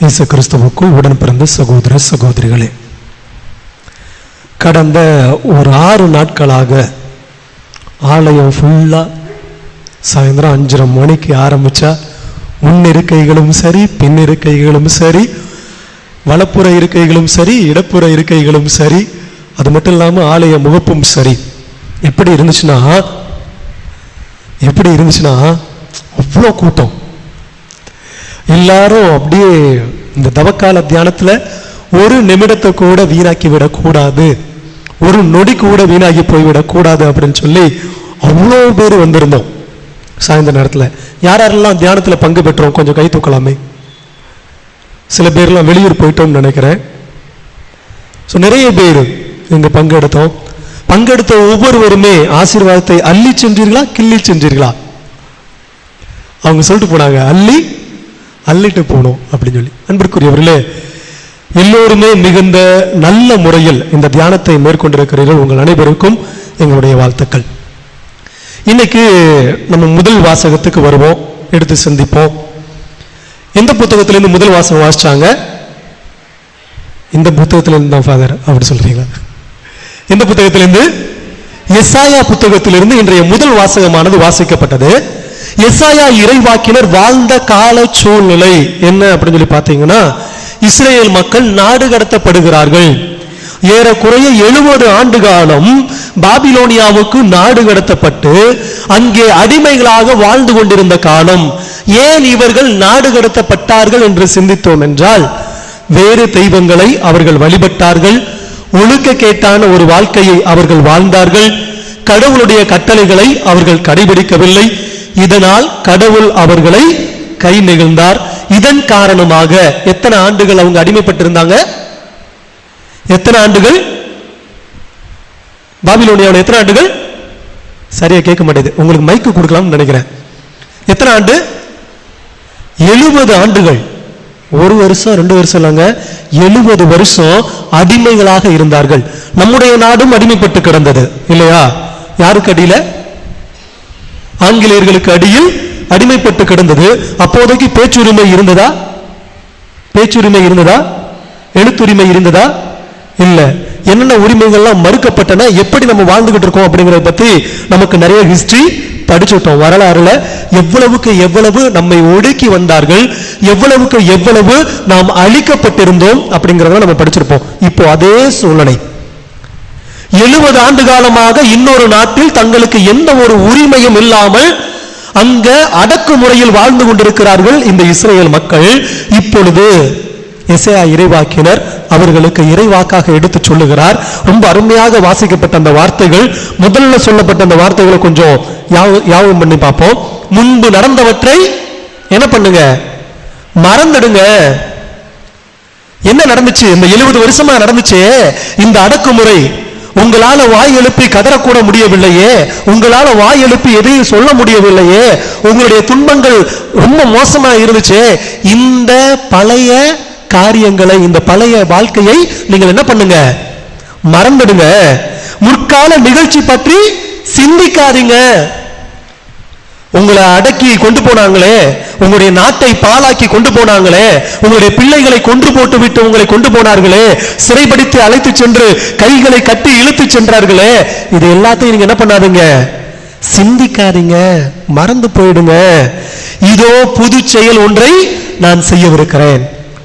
இயேசு கிறிஸ்துவுக்குள் உடன் பிறந்த சகோதர சகோதரிகளே கடந்த ஒரு ஆறு நாட்களாக ஆலயம் ஃபுல்லாக சாயந்தரம் அஞ்சரை மணிக்கு ஆரம்பித்தா முன்னிருக்கைகளும் சரி பின்னிருக்கைகளும் சரி வலப்புற இருக்கைகளும் சரி இடப்புற இருக்கைகளும் சரி அது மட்டும் இல்லாமல் ஆலய முகப்பும் சரி. எப்படி இருந்துச்சுன்னா எப்படி இருந்துச்சுன்னா அவ்வளோ கூட்டம். எல்லாரும் அப்படியே இந்த தவக்கால தியானத்தில் ஒரு நிமிடத்தை கூட வீணாக்கி விடக்கூடாது. ஒரு நொடி கூட வீணாகி போய்விடக்கூடாது அப்படின்னு சொல்லி அவ்வளோ பேர் வந்திருந்தோம். சாயந்தர நேரத்தில். யார் யாரெல்லாம் தியானத்தில் பங்கு பெற்றோம்? கொஞ்சம் கை தூக்கலாமே. சில பேர்லாம் வெளியூர் போயிட்டோம்னு நினைக்கிறேன். ஸோ நிறைய பேர் இங்கே பங்கெடுத்தோம். பங்கெடுத்த ஒவ்வொருவருமே ஆசீர்வாதத்தை அள்ளி சென்றீர்களா கிள்ளி சென்றீர்களா அவங்க சொல்லிட்டு போனாங்க அள்ளி அள்ளிட்டு போனோம் அப்படின்னு சொல்லி. அன்பிற்குரியவர்களே எல்லோருமே மிகுந்த நல்ல முறையில் இந்த தியானத்தை மேற்கொண்டிருக்கிறீர்கள். உங்கள் அனைவருக்கும் எங்களுடைய வாழ்த்துக்கள். இன்னைக்கு நம்ம முதல் வாசகத்துக்கு வருவோம் எடுத்து சிந்திப்போம். எந்த புத்தகத்திலேருந்து முதல் வாசகம் வாசிச்சாங்க? இந்த புத்தகத்திலேருந்து தான் ஃபாதர் அப்படி சொல்றீங்களா? எந்த புத்தகத்திலிருந்து? எஸ்ஆயா புத்தகத்திலிருந்து இன்றைய முதல் வாசகமானது வாசிக்கப்பட்டது. எஸ்ஆயா இறைவாக்கினர் வாழ்ந்த கால சூழ்நிலை என்ன அப்படின்னு சொல்லி பார்த்தீங்கன்னா இஸ்ரேல் மக்கள் நாடு கடத்தப்படுகிறார்கள். ஏறக்குறைய எழுபது ஆண்டு காலம் பாபிலோனியாவுக்கு நாடு கடத்தப்பட்டு அங்கே அடிமைகளாக வாழ்ந்து கொண்டிருந்த காலம் ஏன் இவர்கள் நாடு கடத்தப்பட்டார்கள் என்று சிந்தித்தோம் என்றால் வேறு தெய்வங்களை அவர்கள் வழிபட்டார்கள் ஒழுக்க கேட்டான ஒரு வாழ்க்கையை அவர்கள் வாழ்ந்தார்கள். கடவுளுடைய கட்டளைகளை அவர்கள் கடைபிடிக்கவில்லை. இதனால் கடவுள் அவர்களை கை நிகழ்ந்தார். இதன் காரணமாக எத்தனை ஆண்டுகள் அவங்க அடிமைப்பட்டிருந்தாங்க? எத்தனை ஆண்டுகள்? பாபிலோனியாவில் எத்தனை ஆண்டுகள்? சரியா கேட்க மாட்டேது. உங்களுக்கு மைக்கு கொடுக்கலாம்னு நினைக்கிறேன். எத்தனை ஆண்டு? எழுபது ஆண்டுகள். ஒரு வருஷம் ரெண்டு வருஷம் இல்லைங்க எழுபது வருஷம் அடிமைகளாக இருந்தார்கள். நம்முடைய நாடும் அடிமைப்பட்டு கிடந்தது இல்லையா? யாருக்கு அடியில? ஆங்கிலேயர்களுக்கு அடியில் அடிமைப்பட்டு கிடந்தது. அப்போதைக்கு பேச்சுரிமை இருந்ததா? பேச்சுரிமை இருந்ததா? எழுத்துரிமை இருந்ததா? இல்ல. என்னென்ன உரிமைகள்லாம் மறுக்கப்பட்டன? எப்படி நம்ம வாழ்ந்துகிட்டு இருக்கோம் அப்படிங்கறத பத்தி நமக்கு நிறைய ஹிஸ்டரி படிச்சுட்டோம் வரலாறுல எவ்வளவுக்கு எவ்வளவு நம்மை ஒடுக்கி வந்தார்கள் எவ்வளவுக்கு எவ்வளவு நாம் அழிக்கப்பட்டிருந்தோம் அப்படிங்கிறத நம்ம படிச்சிருப்போம். இப்போ அதே சூழ்நிலை. எழுபது ஆண்டு காலமாக இன்னொரு நாட்டில் தங்களுக்கு எந்த ஒரு உரிமையும் இல்லாமல் அங்க அடக்குமுறையில் வாழ்ந்து கொண்டிருக்கிறார்கள் இந்த இஸ்ரேல் மக்கள். இப்பொழுது எசையா இறைவாக்கினர் அவர்களுக்கு இறைவாக்காக எடுத்து சொல்லுகிறார். ரொம்ப அருமையாக வாசிக்கப்பட்ட அந்த வார்த்தைகள் முதல்ல சொல்லப்பட்ட அந்த வார்த்தைகளை கொஞ்சம் யாவ- யாவும் பண்ணி பார்ப்போம். முன்பு நடந்தவற்றை என்ன பண்ணுங்க? மறந்துடுங்க. என்ன நடந்துச்சு? இந்த எழுபது வருஷமா நடந்துச்சு. இந்த அடக்குமுறை உங்களால வாய் எழுப்பி கதறக்கூட முடியவில்லையே. உங்களால வாய் எழுப்பி எதையும் சொல்ல முடியவில்லையே. உங்களுடைய துன்பங்கள் ரொம்ப மோசமா இருந்துச்சு. இந்த பழைய காரியங்களை இந்த பழைய வாழ்க்கையை நீங்கள் என்ன பண்ணுங்க? மறந்துடுங்க. முற்கால நிகழ்ச்சி பற்றி சிந்திக்காதீங்க. உங்களை அடக்கி கொண்டு போனாங்களே உங்களுடைய நாட்டை பாழாக்கி கொண்டு போனாங்களே உங்களுடைய பிள்ளைகளை கொன்று போட்டு விட்டு உங்களை கொண்டு போனார்களே சிறைப்படுத்தி அழைத்து சென்று கைகளை கட்டி இழுத்து சென்றார்களே இது எல்லாத்தையும் நீங்க என்ன பண்ணாதீங்க? சிந்திக்காதீங்க. மறந்து போயிடுங்க. இதோ புது செயல் ஒன்றை நான் செய்யவிருக்கிறேன்.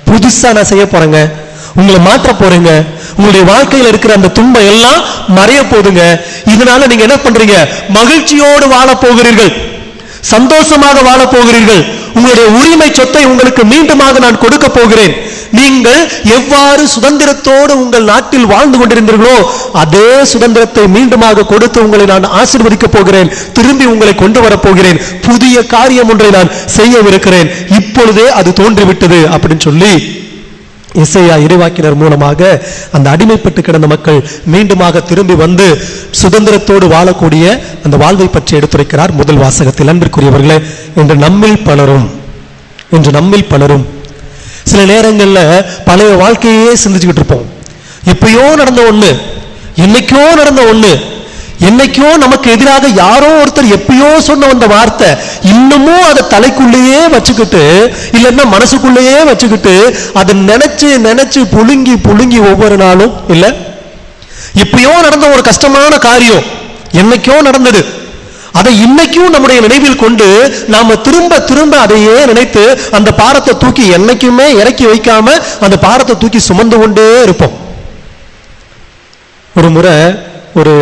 புதுசா நான் செய்ய போறேங்க. உங்களை மாற்ற போறேங்க. உங்களுடைய வாழ்க்கையில இருக்கிற அந்த துன்பம் எல்லாம் மறைய போதுங்க இதனால நீங்க என்ன பண்றீங்க? மகிழ்ச்சியோடு வாழ போகிறீர்கள். சந்தோஷமாக வாழ போகிறீர்கள். உங்களுடைய உரிமை சொத்தை உங்களுக்கு மீண்டுமாக நான் கொடுக்க போகிறேன். நீங்கள் எவ்வாறு சுதந்திரத்தோடு உங்கள் நாட்டில் வாழ்ந்து கொண்டிருந்தீர்களோ அதே சுதந்திரத்தை மீண்டுமாக கொடுத்து உங்களை நான் ஆசிர்வதிக்கப் போகிறேன். திரும்பி உங்களை கொண்டு வரப்போகிறேன் புதிய காரியம் ஒன்றை நான் செய்யவிருக்கிறேன். இப்பொழுதே அது தோன்றிவிட்டது அப்படின்னு சொல்லி இசையா இறைவாக்கினர் மூலமாக அந்த அடிமைப்பட்டு கிடந்த மக்கள் மீண்டுமாக திரும்பி வந்து சுதந்திரத்தோடு வாழக்கூடிய அந்த வாழ்வை பற்றி எடுத்துரைக்கிறார் முதல் வாசகத்தில். அன்பிற்குரியவர்களே என்று நம்மில் பலரும் என்று நம்மில் பலரும் சில நேரங்கள்ல பழைய வாழ்க்கையே சிந்திச்சுக்கிட்டு இருப்போம். எப்பயோ நடந்த ஒண்ணு என்னைக்கோ நடந்த ஒண்ணு என்னைக்கோ நமக்கு எதிராக யாரோ ஒருத்தர் எப்பயோ சொன்ன வந்த வார்த்தை இன்னமும் அதை தலைக்குள்ளேயே வச்சுக்கிட்டு இல்லைன்னா மனசுக்குள்ளேயே வச்சுக்கிட்டு அதை நினைச்சு நினைச்சு புழுங்கி புழுங்கி ஒவ்வொரு நாளும் இல்ல? இப்பயோ நடந்த ஒரு கஷ்டமான காரியம் என்னைக்கோ நடந்தது. அதை இன்னைக்கும் நம்முடைய நினைவில் கொண்டு நாம திரும்ப திரும்ப அதையே நினைத்து அந்த பாரத்தை தூக்கி என்னைக்குமே இறக்கி வைக்காம அந்த பாரத்தை தூக்கி சுமந்து கொண்டே இருப்போம். ஒரு முறை ஒரு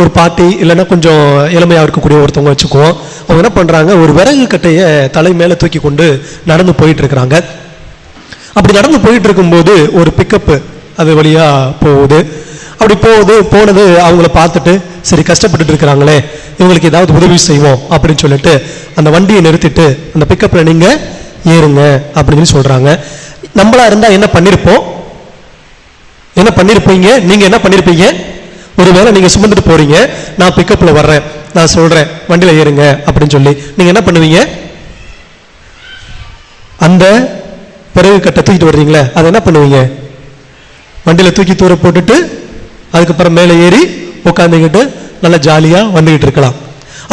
ஒரு பாட்டி இல்லைன்னா கொஞ்சம் இளமையாக இருக்கக்கூடிய ஒருத்தவங்க வச்சுக்குவோம். அவங்க என்ன பண்ணுறாங்க ஒரு விறகு கட்டையை தலை மேலே தூக்கி கொண்டு நடந்து போயிட்டு இருக்கிறாங்க. அப்படி நடந்து போயிட்டு இருக்கும்போது ஒரு பிக்கப்பு அது வழியா போகுது. அப்படி போகுது போனது அவங்கள பார்த்துட்டு சரி கஷ்டப்பட்டுட்டு இருக்கிறாங்களே இவங்களுக்கு ஏதாவது உதவி செய்வோம் அப்படின்னு சொல்லிட்டு அந்த வண்டியை நிறுத்திட்டு அந்த பிக்கப்பில் நீங்கள் ஏறுங்க அப்படின்னு சொல்கிறாங்க நம்மளா இருந்தால் என்ன பண்ணியிருப்போம் என்ன பண்ணியிருப்பீங்க நீங்கள் என்ன பண்ணியிருப்பீங்க ஒருவேளை நீங்கள் சுமந்துட்டு போறீங்க நான் பிக்கப்பில் வர்றேன் நான் சொல்கிறேன் வண்டியில் ஏறுங்க அப்படின்னு சொல்லி நீங்கள் என்ன பண்ணுவீங்க? அந்த பிறகு கட்டை தூக்கிட்டு வர்றீங்களே அதை என்ன பண்ணுவீங்க? வண்டியில் தூக்கி தூர போட்டுட்டு அதுக்கப்புறம் மேலே ஏறி உட்காந்துக்கிட்டு நல்லா ஜாலியாக வந்துக்கிட்டு இருக்கலாம்.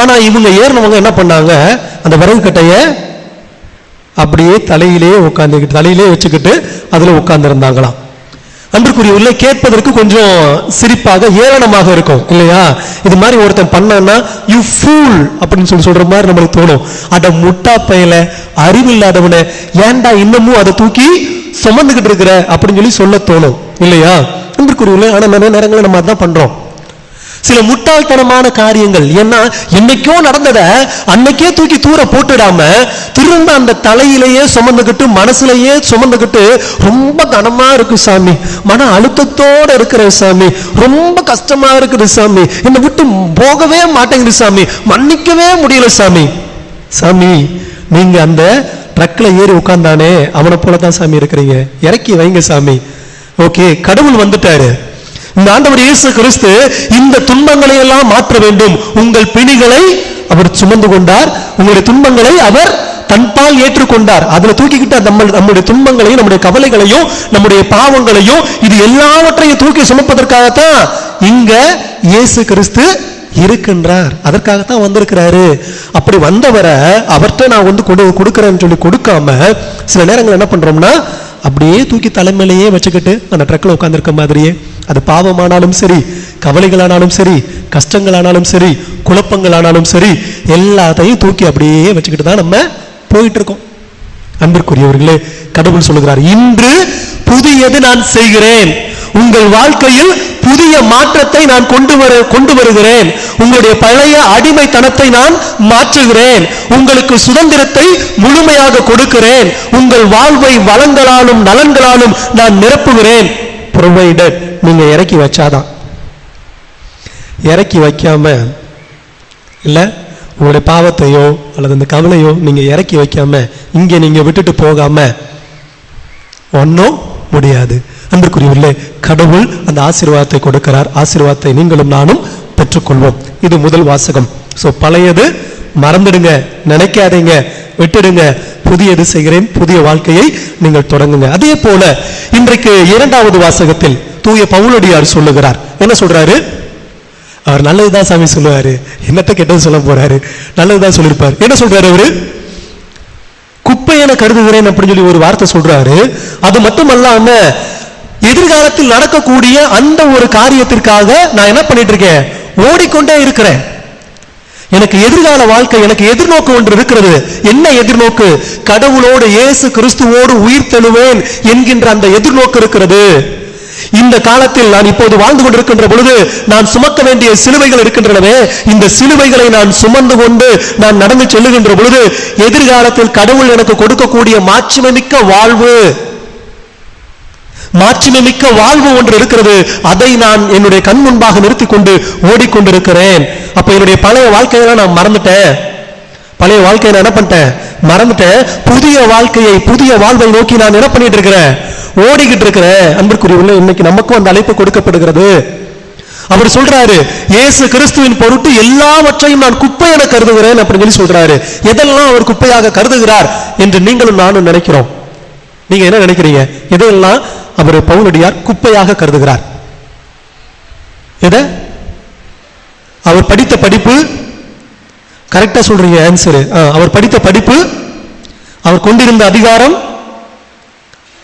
ஆனால் இவங்க ஏறினவங்க என்ன பண்ணாங்க? அந்த விறகு கட்டையை அப்படியே தலையிலே உட்காந்துக்கிட்டு தலையிலே வச்சுக்கிட்டு அதில் உட்காந்துருந்தாங்களாம் அன்றுக்குரிய உள்ள கேட்பதற்கு கொஞ்சம் சிரிப்பாக ஏளனமாக இருக்கும் இல்லையா? இது மாதிரி ஒருத்தன் பண்ணான்னா யூ ஃபூல் அப்படின்னு சொல்லி சொல்ற மாதிரி நம்மளுக்கு தோணும். அட முட்டா பயல அறிவில்லாதவனை ஏன்டா இன்னமும் அதை தூக்கி சுமந்துக்கிட்டு இருக்கிற? அப்படின்னு சொல்லி சொல்ல தோணும் இல்லையா? அன்றுக்குரியவர்களே ஆனால் நிறைய நேரங்களில் நம்ம அதான் பண்றோம். சில முட்டாள்தனமான காரியங்கள். ஏன்னா என்னைக்கோ நடந்ததை அன்னைக்கே தூக்கி தூர போட்டுடாம திரும்ப அந்த தலையிலேயே சுமந்துக்கிட்டு மனசுலயே சுமந்துக்கிட்டு ரொம்ப கனமா இருக்கு சாமி. மன அழுத்தத்தோட இருக்கிற சாமி. ரொம்ப கஷ்டமா இருக்குது சாமி. என்னை விட்டு போகவே மாட்டேங்குது சாமி. மன்னிக்கவே முடியல சாமி. சாமி நீங்க அந்த ட்ரக்ல ஏறி உட்கார்ந்தானே அவனை போல தான் சாமி இருக்கிறீங்க. இறக்கி வைங்க சாமி. ஓகே கடவுள் வந்துட்டாரு. இந்த ஆண்டவர் இயேசு கிறிஸ்து இந்த துன்பங்களை எல்லாம் மாற்ற வேண்டும். உங்கள் பிணிகளை அவர் சுமந்து கொண்டார். உங்களுடைய துன்பங்களை அவர் தன்பால் ஏற்றுக்கொண்டார். அதுல தூக்கிக்கிட்ட நம்ம நம்முடைய துன்பங்களையும் நம்முடைய கவலைகளையும் நம்முடைய பாவங்களையும் இது எல்லாவற்றையும் தூக்கி சுமப்பதற்காகத்தான் இங்க இயேசு கிறிஸ்து இருக்கின்றார். அதற்காகத்தான் வந்திருக்கிறாரு. அப்படி வந்தவரை அவர்கிட்ட நான் வந்து கொடு கொடுக்குறேன்னு சொல்லி கொடுக்காம சில நேரங்கள் என்ன பண்றோம்னா அப்படியே தூக்கி தலைமையிலேயே வச்சுக்கிட்டு அந்த ட்ரக்கில் உட்காந்துருக்க மாதிரியே. அது பாவமானாலும் சரி கவலைகளானாலும் சரி கஷ்டங்களானாலும் சரி குழப்பங்களானாலும் சரி எல்லாத்தையும் தூக்கி அப்படியே வச்சுக்கிட்டு தான் நம்ம போயிட்டு இருக்கோம் அன்பிற்குரியவர்களே கடவுள் சொல்லுகிறார் இன்று புதியது நான் செய்கிறேன். உங்கள் வாழ்க்கையில் புதிய மாற்றத்தை நான் கொண்டு வர கொண்டு வருகிறேன். உங்களுடைய பழைய அடிமைத்தனத்தை நான் மாற்றுகிறேன். உங்களுக்கு சுதந்திரத்தை முழுமையாக கொடுக்கிறேன். உங்கள் வாழ்வை வளங்களாலும் நலன்களாலும் நான் நிரப்புகிறேன். ப்ரொவைடட் நீங்க இறக்கி வச்சாதான். இறக்கி வைக்காம இல்லை உங்களுடைய பாவத்தையோ அல்லது அந்த கவலையோ நீங்க இறக்கி வைக்காம இங்கே நீங்க விட்டுட்டு போகாம ஒன்றும் முடியாது. அன்பிற்குரியவர்களே கடவுள் அந்த ஆசீர்வாதத்தை கொடுக்கிறார். ஆசீர்வாதத்தை நீங்களும் நானும் பெற்றுக்கொள்வோம். இது முதல் வாசகம். சோ பழையது மறந்துடுங்க நினைக்காதீங்க விட்டுடுங்க. புதியது செய்கிறேன் புதிய வாழ்க்கையை நீங்கள் தொடங்குங்க. அதே போல இன்றைக்கு இரண்டாவது வாசகத்தில் தூய பவுலடியார் சொல்லுகிறார். என்ன சொல்றாரு? அவர் நல்லதுதான் சாமி சொல்லுவாரு. என்னத்த கெட்டது சொல்ல போறாரு. நல்லதுதான் சொல்லியிருப்பார். என்ன சொல்றாரு அவரு? குப்பை என கருதுகிறேன் அப்படின்னு சொல்லி ஒரு வார்த்தை சொல்றாரு. அது மட்டுமல்லாம எதிர்காலத்தில் நடக்கக்கூடிய அந்த ஒரு காரியத்திற்காக நான் என்ன பண்ணிட்டு இருக்கேன் ஓடிக்கொண்டே இருக்கிறேன். எனக்கு எதிர்கால வாழ்க்கை எனக்கு எதிர்நோக்கு ஒன்று இருக்கிறது. என்ன எதிர்நோக்கு? கடவுளோடு இயேசு கிறிஸ்துவோடு உயிர் தெழுவேன் என்கின்ற அந்த எதிர்நோக்கு இருக்கிறது. இந்த காலத்தில் நான் இப்போது வாழ்ந்து கொண்டிருக்கின்ற பொழுது நான் சுமக்க வேண்டிய சிலுவைகள் இருக்கின்றனவே இந்த சிலுவைகளை நான் சுமந்து கொண்டு நான் நடந்து செல்லுகின்ற பொழுது எதிர்காலத்தில் கடவுள் எனக்கு கொடுக்கக்கூடிய மாட்சிமிக்க வாழ்வு. மாட்சிமைமிக்க வாழ்வு ஒன்று இருக்கிறது. அதை நான் என்னுடைய கண் முன்பாக நிறுத்தி கொண்டு ஓடிக்கொண்டிருக்கிறேன். அப்ப என்னுடைய பழைய வாழ்க்கையெல்லாம் நான் மறந்துட்டேன். பழைய வாழ்க்கையை நான் என்ன பண்ணிட்டேன்? மறந்துட்டேன். புதிய வாழ்க்கையை புதிய வாழ்வை நோக்கி நான் என்ன பண்ணிட்டு இருக்கிறேன்? ஓடிக்கிட்டு இருக்கிறேன். அன்பிற்குரிய இன்னைக்கு நமக்கும் அந்த அழைப்பு கொடுக்கப்படுகிறது. அவர் சொல்றாரு இயேசு கிறிஸ்துவின் பொருட்டு எல்லாவற்றையும் நான் குப்பை என கருதுகிறேன் அப்படின்னு சொல்லி சொல்றாரு. எதெல்லாம் அவர் குப்பையாக கருதுகிறார் என்று நீங்களும் நானும் நினைக்கிறோம். நீங்க என்ன நினைக்கிறீங்க? எதையெல்லாம் அவர் பவுலடியார் குப்பையாக கருதுகிறார். எதை? அவர் படித்த படிப்பு கரெக்டா சொல்றீங்க ஆன்சரு அவர் படித்த படிப்பு அவர் கொண்டிருந்த அதிகாரம்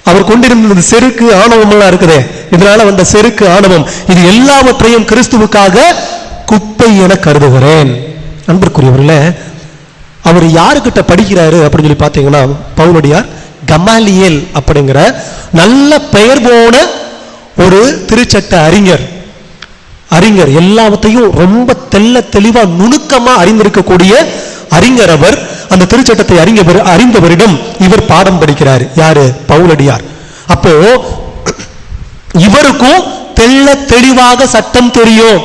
அவர் கொண்டிருந்த செருக்கு ஆணவம் எல்லாம் இருக்குதே. இதனால வந்த செருக்கு ஆணவம். இது எல்லாவற்றையும் கிறிஸ்துவுக்காக குப்பை என கருதுகிறேன். அன்பிற்குரியவர்களே அவர் யாருக்கிட்ட படிக்கிறாரு அப்படின்னு சொல்லி பார்த்தீங்கன்னா பவுலடியார் கமாலியல் அப்படிங்கிற நல்ல பெயர் போன ஒரு திருச்சட்ட அறிஞர். அறிஞர் எல்லாவற்றையும் ரொம்ப தெள்ள தெளிவா நுணுக்கமா அறிந்திருக்கக்கூடிய அறிஞர் அவர். அந்த திருச்சட்டத்தை அறிஞர் அறிந்தவரிடம் இவர் பாடம் படிக்கிறார். யாரு? பவுலடியார். அப்போ இவருக்கும் தெள்ள தெளிவாக சட்டம் தெரியும்.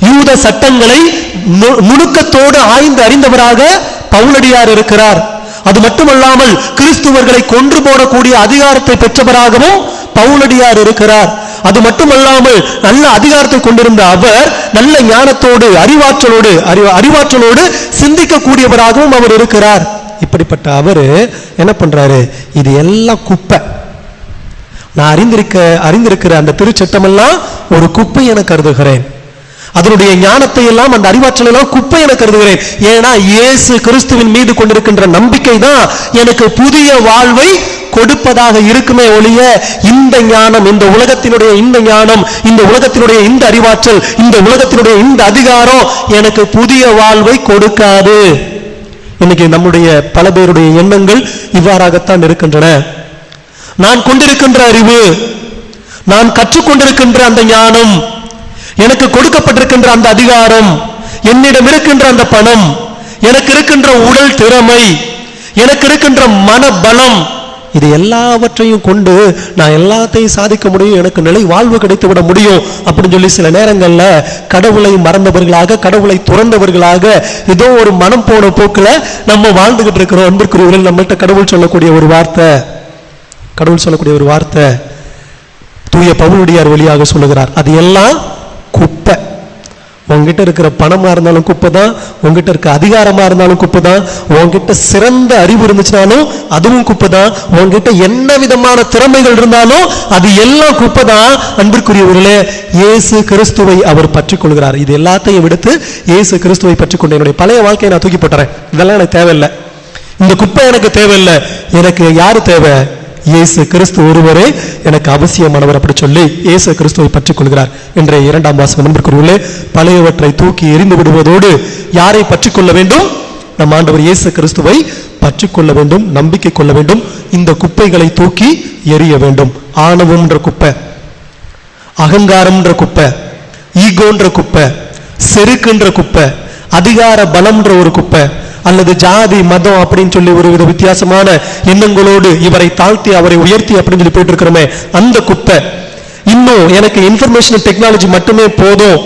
யூத சட்டங்களை நு- நுணுக்கத்தோடு ஆய்ந்து அறிந்தவராக பவுலடியார் இருக்கிறார். அது மட்டுமல்லாமல் கிறிஸ்துவர்களை கொன்று போடக்கூடிய அதிகாரத்தை பெற்றவராகவும் பவுலடியார் இருக்கிறார். அது மட்டுமல்லாமல் நல்ல அதிகாரத்தை கொண்டிருந்த அவர் நல்ல ஞானத்தோடு அறிவாற்றலோடு அறி- அறிவாற்றலோடு சிந்திக்கக்கூடியவராகவும் அவர் இருக்கிறார். இப்படிப்பட்ட அவர் என்ன பண்றாரு? இது எல்லாம் குப்பை. நான் அறிந்திருக்க அறிந்திருக்கிற அந்த திருச்சட்டமெல்லாம் ஒரு குப்பை என கருதுகிறேன். அதனுடைய ஞானத்தை எல்லாம் அந்த அறிவாற்றல் எல்லாம் குப்பை என கருதுகிறேன். ஏன்னா இயேசு கிறிஸ்துவின் மீது கொண்டிருக்கின்ற நம்பிக்கை தான் எனக்கு புதிய வாழ்வை கொடுப்பதாக இருக்குமே ஒழிய இந்த ஞானம் இந்த உலகத்தினுடைய இந்த ஞானம் இந்த உலகத்தினுடைய இந்த அறிவாற்றல் இந்த உலகத்தினுடைய இந்த அதிகாரம் எனக்கு புதிய வாழ்வை கொடுக்காது. இன்னைக்கு நம்முடைய பல பேருடைய எண்ணங்கள் இவ்வாறாகத்தான் இருக்கின்றன. நான் கொண்டிருக்கின்ற அறிவு நான் கற்றுக்கொண்டிருக்கின்ற அந்த ஞானம் எனக்கு கொடுக்கப்பட்டிருக்கின்ற அந்த அதிகாரம் என்னிடம் இருக்கின்ற அந்த பணம் எனக்கு இருக்கின்ற உடல் திறமை எனக்கு இருக்கின்ற மனபலம் இது எல்லாவற்றையும் கொண்டு நான் எல்லாத்தையும் சாதிக்க முடியும் எனக்கு நிலை வாழ்வு கிடைத்து விட முடியும் அப்படின்னு சொல்லி சில நேரங்களில் கடவுளை மறந்தவர்களாக கடவுளை துறந்தவர்களாக ஏதோ ஒரு மனம் போன போக்கில் நம்ம வாழ்ந்துகிட்டு இருக்கிறோம். அன்பிற்குரியவர்கள் நம்மகிட்ட கடவுள் சொல்லக்கூடிய ஒரு வார்த்தை கடவுள் சொல்லக்கூடிய ஒரு வார்த்தை தூய பவுனுடையார் வழியாக சொல்லுகிறார். அது எல்லாம் குப்பை. உங்ககிட்ட இருக்கிற பணமா இருந்தாலும் குப்பை தான் உங்ககிட்ட இருக்க அதிகாரமா இருந்தாலும் குப்பை தான். உங்ககிட்ட சிறந்த அறிவு இருந்துச்சுனாலும் அதுவும் குப்பை தான். உங்ககிட்ட என்ன விதமான திறமைகள் இருந்தாலும் அது எல்லாம் குப்பை தான். அன்பிற்குரியவர்களே இயேசு கிறிஸ்துவை அவர் பற்றி கொள்கிறார் இது எல்லாத்தையும் விடுத்து இயேசு கிறிஸ்துவை பற்றி கொண்டு என்னுடைய பழைய வாழ்க்கையை நான் தூக்கி போட்டுறேன். இதெல்லாம் எனக்கு தேவையில்லை. இந்த குப்பை எனக்கு தேவையில்லை. எனக்கு யாரு தேவை? இயேசு கிறிஸ்து ஒருவரே எனக்கு அவசியமானவர் அப்படி சொல்லி இயேசு கிறிஸ்துவை பற்றிக் கொள்கிறார் என்ற இரண்டாம் வாசகம் அன்பிற்குரியவர்களே பழையவற்றை தூக்கி எறிந்து விடுவதோடு யாரை பற்றிக் கொள்ள வேண்டும்? நம் ஆண்டவர் இயேசு கிறிஸ்துவை பற்றிக் கொள்ள வேண்டும் நம்பிக்கை கொள்ள வேண்டும் இந்த குப்பைகளை தூக்கி எறிய வேண்டும். ஆணவம்ன்ற குப்பை அகங்காரம்ன்ற குப்பை ஈகோன்ற குப்பை செருக்குன்ற குப்பை அதிகார பலம்ன்ற ஒரு குப்பை அல்லது ஜாதி மதம் அப்படின்னு சொல்லி ஒரு வித வித்தியாசமான எண்ணங்களோடு இவரை தாழ்த்தி அவரை உயர்த்தி அப்படின்னு சொல்லி போயிட்டு இருக்கிறோமே அந்த குப்பை. இன்னும் எனக்கு இன்ஃபர்மேஷன் டெக்னாலஜி மட்டுமே போதும்.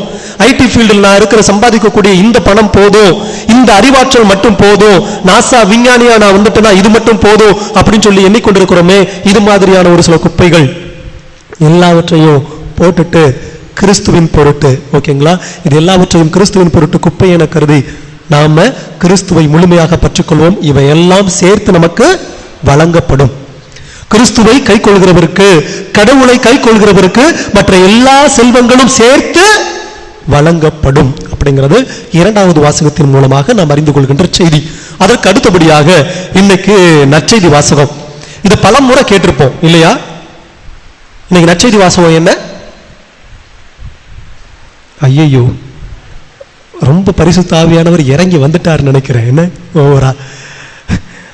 ஐடி ஃபீல்டில் நான் இருக்கிற சம்பாதிக்கக்கூடிய இந்த பணம் போதும். இந்த அறிவாற்றல் மட்டும் போதும். நாசா விஞ்ஞானியா நான் வந்துட்டேன்னா இது மட்டும் போதும் அப்படின்னு சொல்லி எண்ணிக்கொண்டிருக்கிறோமே இது மாதிரியான ஒரு சில குப்பைகள். எல்லாவற்றையும் போட்டுட்டு கிறிஸ்துவின் பொருட்டு ஓகேங்களா இது எல்லாவற்றையும் கிறிஸ்துவின் பொருட்டு குப்பை என கருதி நாம கிறிஸ்துவை முழுமையாக பற்றுக்கொள்வோம். இவை எல்லாம் சேர்த்து நமக்கு வழங்கப்படும். கிறிஸ்துவை கை கொள்கிறவருக்கு கடவுளை கை கொள்கிறவருக்கு மற்ற எல்லா செல்வங்களும் சேர்த்து வழங்கப்படும். அப்படிங்கிறது இரண்டாவது வாசகத்தின் மூலமாக நாம் அறிந்து கொள்கின்ற செய்தி. அதற்கு அடுத்தபடியாக இன்னைக்கு நற்செய்தி வாசகம். இது பல முறை கேட்டிருப்போம் இல்லையா? இன்னைக்கு நற்செய்தி வாசகம் என்ன? ஐயையோ. ரொம்ப பரிசுத்த ஆவியானவர் இறங்கி வந்துட்டார்னு நினைக்கிறேன். என்ன? ஓவரா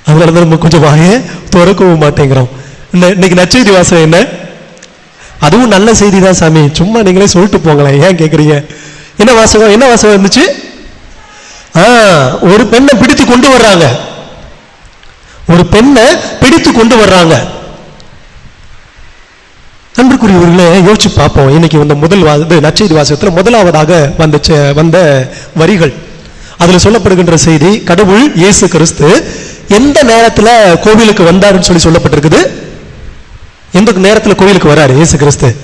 அதனால தான் நம்ம கொஞ்சம் வாயை திறக்கவும் மாட்டேங்கிறோம். இன்னைக்கு நச்செய்தி வாசம் என்ன? அதுவும் நல்ல செய்தி தான் சாமி. சும்மா நீங்களே சொல்லிட்டு போங்களேன். ஏன் கேட்குறீங்க என்ன வாசகம்? என்ன வாசகம் இருந்துச்சு? ஆ ஒரு பெண்ணை பிடித்து கொண்டு வர்றாங்க. ஒரு பெண்ணை பிடித்து கொண்டு வர்றாங்க. அன்றுக்குரியவர்களே யோசிச்சு பார்ப்போம். இன்னைக்கு வந்த முதல் வா- இது நற்செய்தி வாசகத்துல முதலாவதாக வந்த வந்த வரிகள். அதில் சொல்லப்படுகின்ற செய்தி கடவுள் இயேசு கிறிஸ்து எந்த நேரத்தில் கோவிலுக்கு வந்தாருன்னு சொல்லி சொல்லப்பட்டிருக்குது? எந்த நேரத்தில் கோவிலுக்கு வராரு இயேசு கிறிஸ்து?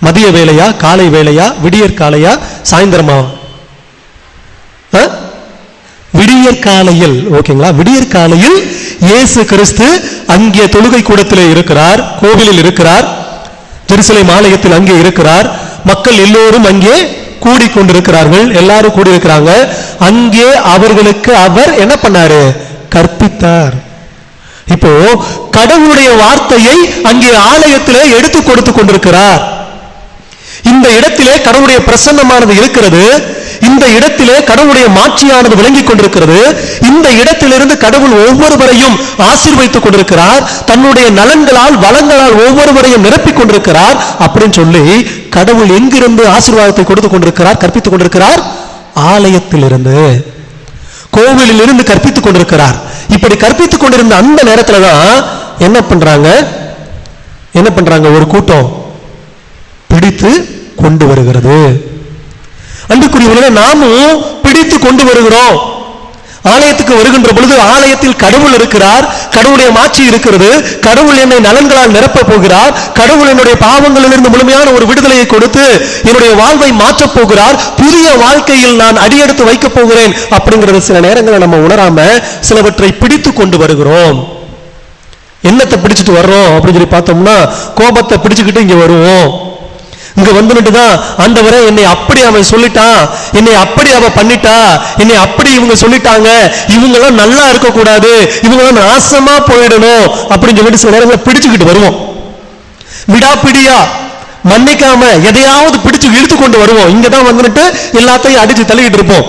மதிய வேலையா காலை வேலையா விடியற் காலையா சாயந்தரமா? ஆ? விடியற் காலையில் ஓகேங்களா? விடியற் காலையில் இயேசு கிறிஸ்து அங்கே தொழுகை கூடத்தில் இருக்கிறார் கோவிலில் இருக்கிறார். ஜெருசலேம் ஆலயத்தில் அங்கே இருக்கிறார். மக்கள் எல்லோரும் அங்கே கூடிக்கொண்டிருக்கிறார்கள். எல்லாரும் கூடியிருக்கிறாங்க. அங்கே அவர்களுக்கு அவர் என்ன பண்ணாரு? கற்பித்தார். இப்போ கடவுளுடைய வார்த்தையை அங்கே ஆலயத்திலே எடுத்து கொடுத்து கொண்டிருக்கிறார். இந்த இடத்திலே கடவுளுடைய பிரசன்னமானது இருக்கிறது. இந்த இடத்திலே கடவுளுடைய மாட்சியானது விளங்கிக் கொண்டிருக்கிறது. இந்த இடத்திலிருந்து கடவுள் ஒவ்வொருவரையும் ஆசீர்வதித்துக் கொண்டிருக்கிறார். தன்னுடைய நலன்களால் வளங்களால் ஒவ்வொருவரையும் நிரப்பிக் கொண்டிருக்கிறார். அப்படின்னு சொல்லி கடவுள் எங்கிருந்து ஆசீர்வாதத்தை கொடுத்து கொண்டிருக்கிறார் கற்பித்துக் கொண்டிருக்கிறார்? ஆலயத்திலிருந்து. கோவிலில் இருந்து கற்பித்துக் கொண்டிருக்கிறார். இப்படி கற்பித்துக் கொண்டிருந்த அந்த நேரத்தில் தான் என்ன பண்றாங்க? என்ன பண்றாங்க? ஒரு கூட்டம் பிடித்து கொண்டு வருகிறது. அன்புக்குரியவர்களே நாமும் பிடித்து கொண்டு வருகிறோம். ஆலயத்துக்கு வருகின்ற பொழுது ஆலயத்தில் கடவுள் இருக்கிறார் கடவுளுடைய மாட்சி இருக்கிறது கடவுள் என்னை நலன்களால் நிரப்பப் போகிறார் கடவுள் என்னுடைய பாவங்களிலிருந்து முழுமையான ஒரு விடுதலையை கொடுத்து என்னுடைய வாழ்வை மாற்றப் போகிறார் புதிய வாழ்க்கையில் நான் அடியெடுத்து வைக்கப் போகிறேன் அப்படிங்கிறது சில நேரங்களில் நம்ம உணராம சிலவற்றை பிடித்து கொண்டு வருகிறோம். என்னத்தை பிடிச்சிட்டு வர்றோம் அப்படின்னு சொல்லி பார்த்தோம்னா கோபத்தை பிடிச்சுக்கிட்டு இங்க வருவோம். இங்க வந்துட்டு தான் ஆண்டவரே என்னை அப்படி அவன் சொல்லிட்டான் என்னை அப்படி அவ பண்ணிட்டா என்னை அப்படி இவங்க சொல்லிட்டாங்க இவங்க எல்லாம் நல்லா இருக்க கூடாது இவங்க எல்லாம் நாசமா போயிடணும் அப்படின்னு சொல்லிட்டு சில நேரங்களில் பிடிச்சுக்கிட்டு வருவோம். விடாப்பிடியா மன்னிக்காம எதையாவது பிடிச்சு இழுத்து கொண்டு வருவோம். இங்க தான் வந்துட்டு எல்லாத்தையும் அடிச்சு தள்ளிட்டு இருப்போம்.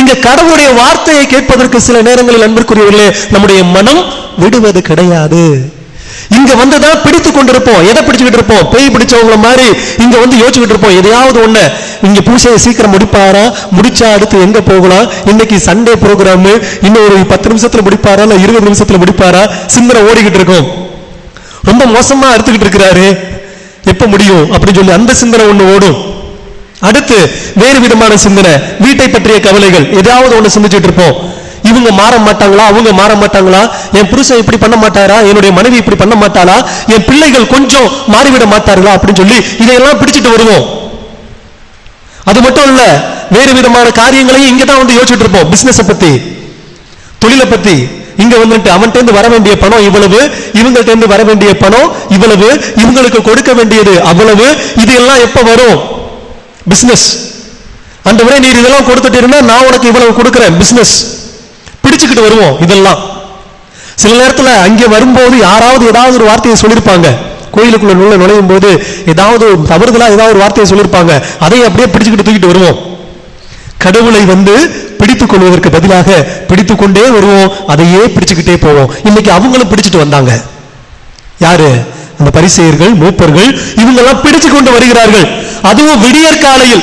இங்க கடவுளுடைய வார்த்தையை கேட்பதற்கு சில நேரங்களில் அன்பிற்குரியவர்களே நம்முடைய மனம் விடுவது கிடையாது. இங்க வந்துதான் பிடித்து கொண்டிருப்போம். எதை பிடிச்சுக்கிட்டு இருப்போம்? பேய் பிடிச்சவங்கள மாதிரி இங்க வந்து யோசிச்சுக்கிட்டு இருப்போம். எதையாவது ஒண்ணு. இங்க பூசையை சீக்கிரம் முடிப்பாரா? முடிச்சா அடுத்து எங்க போகலாம்? இன்னைக்கு சண்டே ப்ரோக்ராம் இன்னும் ஒரு பத்து நிமிஷத்துல முடிப்பாரா? இல்ல இருபது நிமிஷத்துல முடிப்பாரா? சிந்தனை ஓடிக்கிட்டு இருக்கும். ரொம்ப மோசமா அறுத்துக்கிட்டு இருக்கிறாரு. எப்ப முடியும்? அப்படின்னு சொல்லி அந்த சிந்தனை ஒண்ணு ஓடும். அடுத்து வேறு விதமான சிந்தனை வீட்டை பற்றிய கவலைகள். ஏதாவது ஒண்ணு சிந்திச்சுட்டு இருப்போம். இவங்க மாற மாட்டாங்களா? அவங்க மாற மாட்டாங்களா? என் புருஷன் இப்படி பண்ண மாட்டாரா? என்னுடைய மனைவி இப்படி பண்ண மாட்டாளா? என் பிள்ளைகள் கொஞ்சம் மாறிவிட மாட்டார்களா? அப்படின்னு சொல்லி இதையெல்லாம் பிடிச்சிட்டு வருவோம். அது மட்டும் இல்ல வேறு விதமான காரியங்களையும் இங்க தான் வந்து யோசிச்சுட்டு இருப்போம். பிசினஸ் பத்தி தொழிலை பத்தி. இங்க வந்துட்டு அவன்கிட்ட இருந்து வர வேண்டிய பணம் இவ்வளவு இவங்கள்ட்ட இருந்து வர வேண்டிய பணம் இவ்வளவு இவங்களுக்கு கொடுக்க வேண்டியது அவ்வளவு இது எல்லாம் எப்ப வரும்? பிசினஸ் அந்த முறை நீர் இதெல்லாம் கொடுத்துட்டு இருந்தா நான் உனக்கு இவ்வளவு கொடுக்குறேன். பிசினஸ் பிடிச்சுக்கிட்டு வருவோம் இதெல்லாம். சில நேரத்துல அங்கே வரும்போது யாராவது ஏதாவது ஒரு வார்த்தையை சொல்லியிருப்பாங்க. கோயிலுக்குள்ள நுழைய நுழையும் போது ஏதாவது தவறுதலாக தவறுதலா ஏதாவது ஒரு வார்த்தையை சொல்லியிருப்பாங்க. அதை அப்படியே பிடிச்சுக்கிட்டு தூக்கிட்டு வருவோம். கடவுளை வந்து பிடித்துக் கொள்வதற்கு பதிலாக பிடித்துக் கொண்டே வருவோம். அதையே பிடிச்சுக்கிட்டே போவோம். இன்னைக்கு அவங்களும் பிடிச்சிட்டு வந்தாங்க. யாரு? அந்த பரிசெயர்கள் மூப்பர்கள் இவங்க எல்லாம் பிடிச்சு கொண்டு வருகிறார்கள். அதுவும் விடியற் காலையில்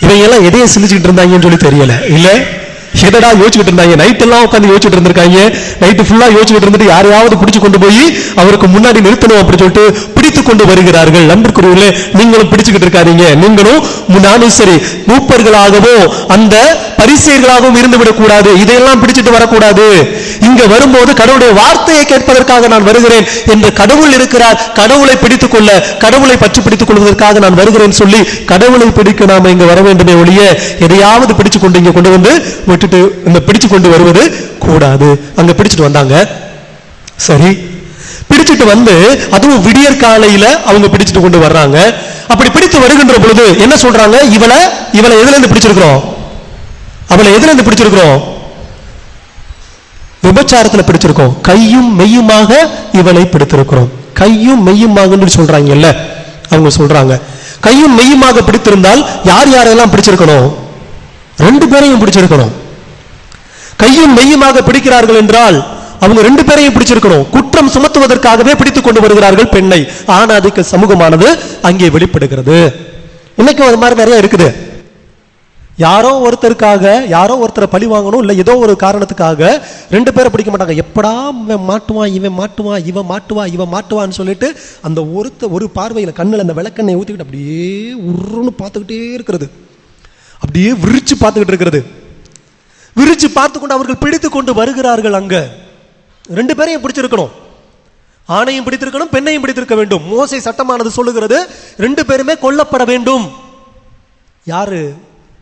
இவங்க எல்லாம் எதையை சிந்திச்சுக்கிட்டு இருந்தாங்கன்னு சொல்லி தெரியல. இல்லை? எதடா யோசிச்சுட்டு இருந்தாங்க. நைட் எல்லாம் உட்காந்து யோசிச்சுட்டு இருந்திருக்காங்க. நைட்டு ஃபுல்லா யோசிச்சுட்டு இருந்துட்டு யாரையாவது பிடிச்சு கொண்டு போய் அவருக்கு முன்னாடி நிறுத்தணும் அப்படின்னு சொல்லிட்டு பிடித்துக் கொண்டு வருகிறார்கள் நண்பர்க்குரியவர்களே நீங்களும் பிடிச்சுக்கிட்டு இருக்காதீங்க. நீங்களும் மு- நானும் சரி மூப்பர்களாகவும் அந்த பரிசெயர்களாகவும் இருந்து விடக்கூடாது இதையெல்லாம் பிடிச்சிட்டு வரக்கூடாது. இங்க வரும்போது கடவுளுடைய வார்த்தையை கேட்பதற்காக நான் வருகிறேன் என்று கடவுள் இருக்கிறார். கடவுளை பிடித்துக் கொள்ள கடவுளை பற்றி பிடித்துக் கொள்வதற்காக நான் வருகிறேன் சொல்லி கடவுளை பிடிக்க நாம இங்க வர வேண்டுமே ஒழிய எதையாவது பிடிச்சு கொண்டு இங்க கொண்டு வந்து விட்டுட்டு இந்த பிடிச்சு கொண்டு வருவது கூடாது. அங்க பிடிச்சிட்டு வந்தாங்க. சரி. பிடிச்சிட்டு வந்து அதுவும் விடியற் காலையில அவங்க பிடிச்சிட்டு கொண்டு வர்றாங்க. அப்படி பிடித்து வருகின்ற பொழுது என்ன சொல்றாங்க? இவளை இவளை எதுல இருந்து பிடிச்சிருக்கிறோம்? அவளை எதுல இருந்து பிடிச்சிருக்கிறோம்? விபச்சாரத்துல பிடிச்சிருக்கோம். கையும் மெய்யுமாக இவளை பிடித்திருக்கிறோம். கையும் மெய்யுமாகன்னு சொல்றாங்கல்ல அவங்க சொல்றாங்க. கையும் மெய்யுமாக பிடித்திருந்தால் யார் யாரெல்லாம் பிடிச்சிருக்கணும்? ரெண்டு பேரையும் பிடிச்சிருக்கணும். கையும் மெய்யுமாக பிடிக்கிறார்கள் என்றால் அவங்க ரெண்டு பேரையும் பிடிச்சிருக்கணும். குற்றம் சுமத்துவதற்காகவே பிடித்துக் கொண்டு வருகிறார்கள் பெண்ணை. ஆணாதிக்க சமூகமானது அங்கே வெளிப்படுகிறது. இன்னைக்கு அது மாதிரி நிறைய இருக்குது. யாரோ ஒருத்தருக்காக யாரோ ஒருத்தரை பழி வாங்கணும் இல்லை ஏதோ ஒரு காரணத்துக்காக ரெண்டு பேரை பிடிக்க மாட்டாங்க. எப்படா இவன் மாட்டுவான் இவன் மாட்டுவான் இவன் மாட்டுவா இவன் மாட்டுவான்னு சொல்லிட்டு அந்த ஒருத்த ஒரு பார்வையில் கண்ணில் அந்த விளக்கெண்ணை ஊற்றிக்கிட்டு அப்படியே உருன்னு பார்த்துக்கிட்டே இருக்கிறது. அப்படியே விரிச்சு பார்த்துக்கிட்டு இருக்கிறது. விரிச்சு பார்த்து கொண்டு அவர்கள் பிடித்து கொண்டு வருகிறார்கள் அங்கே. ரெண்டு பேரையும் பிடிச்சிருக்கணும். ஆணையும் பிடித்திருக்கணும் பெண்ணையும் பிடித்திருக்க வேண்டும். மோசை சட்டமானது சொல்லுகிறது ரெண்டு பேருமே கொல்லப்பட வேண்டும். யாரு?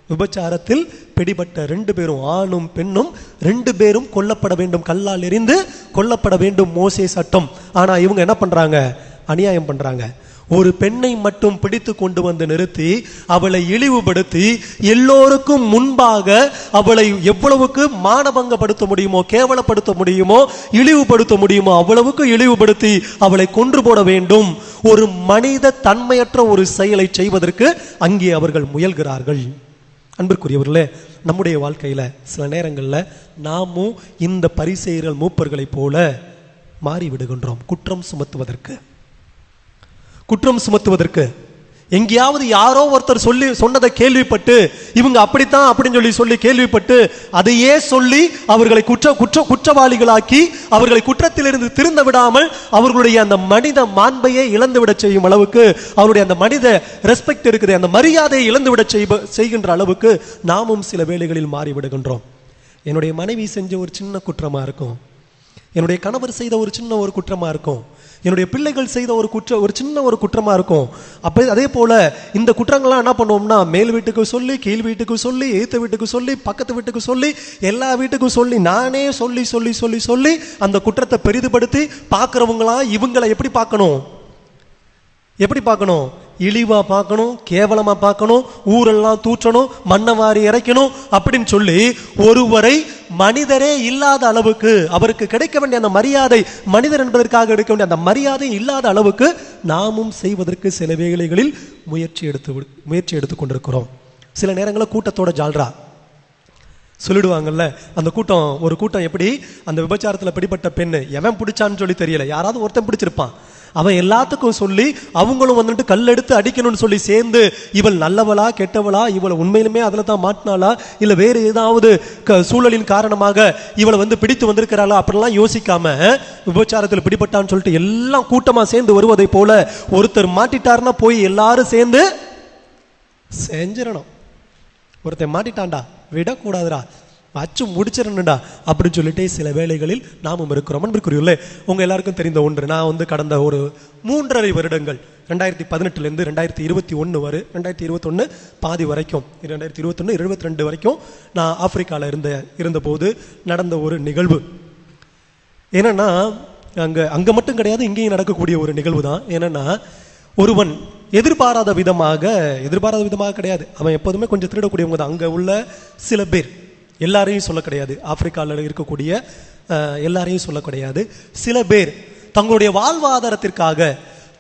விபச்சாரத்தில் பிடிபட்ட ரெண்டு பேரும் ஆணும் பெண்ணும் ரெண்டு பேரும் கொல்லப்பட வேண்டும். கல்லால் எறிந்து கொல்லப்பட வேண்டும் மோசே சட்டம். ஆனா இவங்க என்ன பண்றாங்க? அநியாயம் பண்றாங்க. ஒரு பெண்ணை மட்டும் பிடித்து கொண்டு வந்து நிறுத்தி அவளை இழிவுபடுத்தி எல்லோருக்கும் முன்பாக அவளை எவ்வளவுக்கு மானபங்கப்படுத்த முடியுமோ கேவலப்படுத்த முடியுமோ இழிவுபடுத்த முடியுமோ அவ்வளவுக்கு இழிவுபடுத்தி அவளை கொன்று போட வேண்டும். ஒரு மனித தன்மையற்ற ஒரு செயலை செய்வதற்கு அங்கே அவர்கள் முயல்கிறார்கள். அன்பிற்குரியவர்களே நம்முடைய வாழ்க்கையில சில நேரங்களில் நாமும் இந்த பரிசெயர்கள் மூப்பர்களைப் போல மாறிவிடுகின்றோம் குற்றம் சுமத்துவதற்கு. குற்றம் சுமத்துவதற்கு. எங்கேயாவது யாரோ ஒருத்தர் சொல்லி சொன்னதை கேள்விப்பட்டு இவங்க அப்படித்தான் அப்படின்னு சொல்லி சொல்லி கேள்விப்பட்டு அதையே சொல்லி அவர்களை குற்ற குற்ற குற்றவாளிகளாக்கி அவர்களை குற்றத்திலிருந்து திருந்த விடாமல் அவர்களுடைய அந்த மனித மாண்பையே இழந்து விட செய்யும் அளவுக்கு அவருடைய அந்த மனித ரெஸ்பெக்ட் இருக்குது அந்த மரியாதையை இழந்து விட செய்ப செய்கின்ற அளவுக்கு நாமும் சில வேளைகளில் மாறிவிடுகின்றோம். என்னுடைய மனைவி செஞ்ச ஒரு சின்ன குற்றமாக இருக்கும். என்னுடைய கணவர் செய்த ஒரு சின்ன ஒரு குற்றமாக இருக்கும். என்னுடைய பிள்ளைகள் செய்த ஒரு குற்ற ஒரு சின்ன ஒரு குற்றமாக இருக்கும். அப்போ அதே போல் இந்த குற்றங்கள்லாம் என்ன பண்ணுவோம்னா மேல் வீட்டுக்கு சொல்லி கீழ் வீட்டுக்கு சொல்லி ஏத்த வீட்டுக்கு சொல்லி பக்கத்து வீட்டுக்கு சொல்லி எல்லா வீட்டுக்கும் சொல்லி நானே சொல்லி சொல்லி சொல்லி சொல்லி அந்த குற்றத்தை பெரிதுபடுத்தி பார்க்குறவங்களாம் இவங்களை எப்படி பார்க்கணும்? எப்படி பார்க்கணும்? இழிவா பார்க்கணும் கேவலமா பார்க்கணும் ஊரெல்லாம் தூற்றணும் மண்ணை வாரி இறைக்கணும் அப்படின்னு சொல்லி ஒருவரை மனிதரே இல்லாத அளவுக்கு அவருக்கு கிடைக்க வேண்டிய அந்த மரியாதை மனிதர் என்பதற்காக எடுக்க வேண்டிய அந்த மரியாதை இல்லாத அளவுக்கு நாமும் செய்வதற்கு சில வேளைகளில் முயற்சி எடுத்து முயற்சி எடுத்துக்கொண்டிருக்கிறோம் சில நேரங்களில் கூட்டத்தோட ஜால்ரா சொல்லிடுவாங்கல்ல? அந்த கூட்டம் ஒரு கூட்டம் எப்படி? அந்த விபச்சாரத்தில் பிடிப்பட்ட பெண்ணு எவன் பிடிச்சான்னு சொல்லி தெரியல. யாராவது ஒருத்தன் பிடிச்சிருப்பான். அவன் எல்லாத்துக்கும் சொல்லி அவங்களும் வந்துட்டு கல்லெடுத்து அடிக்கணும்னு சொல்லி சேர்ந்து இவள் நல்லவளா கெட்டவளா இவளை உண்மையிலுமே அதில் தான் மாட்டினாளா? இல்லை வேறு ஏதாவது க- சூழலின் காரணமாக இவளை வந்து பிடித்து வந்திருக்கிறாளா? அப்படிலாம் யோசிக்காம விபச்சாரத்தில் பிடிபட்டான்னு சொல்லிட்டு எல்லாம் கூட்டமாக சேர்ந்து வருவதை போல ஒருத்தர் மாட்டிட்டாருன்னா போய் எல்லாரும் சேர்ந்து செஞ்சிடணும். ஒருத்தன் மாட்டிட்டான்டா விடக்கூடாதுடா வச்சு முடிச்சிடணும்டா அப்படின்னு சொல்லிட்டு சில வேளைகளில் நாமும் இருக்கிறோம். அன்பிற்குரியவில்லை உங்க எல்லாருக்கும் தெரிந்த ஒன்று நான் வந்து கடந்த ஒரு மூன்றரை வருடங்கள் ரெண்டாயிரத்தி பதினெட்டுலேருந்து ரெண்டாயிரத்தி இருபத்தி ஒன்று வரை ரெண்டாயிரத்தி இருபத்தொன்று பாதி வரைக்கும் ரெண்டாயிரத்தி இருபத்தொன்று இருபத்தி ரெண்டு வரைக்கும் நான் ஆப்பிரிக்காவில் இருந்த இருந்தபோது நடந்த ஒரு நிகழ்வு. என்னன்னா அங்க அங்க மட்டும் கிடையாது இங்கேயும் நடக்கக்கூடிய ஒரு நிகழ்வு தான் என்னன்னா ஒருவன் எதிர்பாராத விதமாக எதிர்பாராத விதமாக கிடையாது. அவன் எப்போதுமே கொஞ்சம் திருடக்கூடியவங்க தான். அங்கே உள்ள சில பேர் எல்லாரையும் சொல்ல கிடையாது. ஆப்பிரிக்காவில் இருக்கக்கூடிய எல்லாரையும் சொல்ல கிடையாது. சில பேர் தங்களுடைய வாழ்வாதாரத்திற்காக